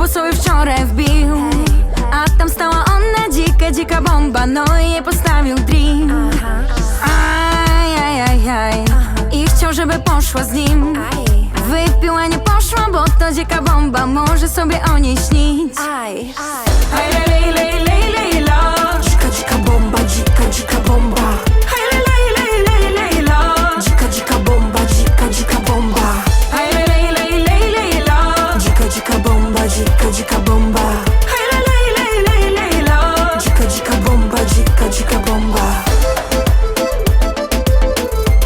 bo sobie wczoraj wbił A tam stała ona, dzika, dzika bomba No i jej postawił drink Aj, aj, aj, aj I chciał, żeby poszła z nim. Wypiła, nie poszła, bo to dzika bomba Może sobie o niej śnić.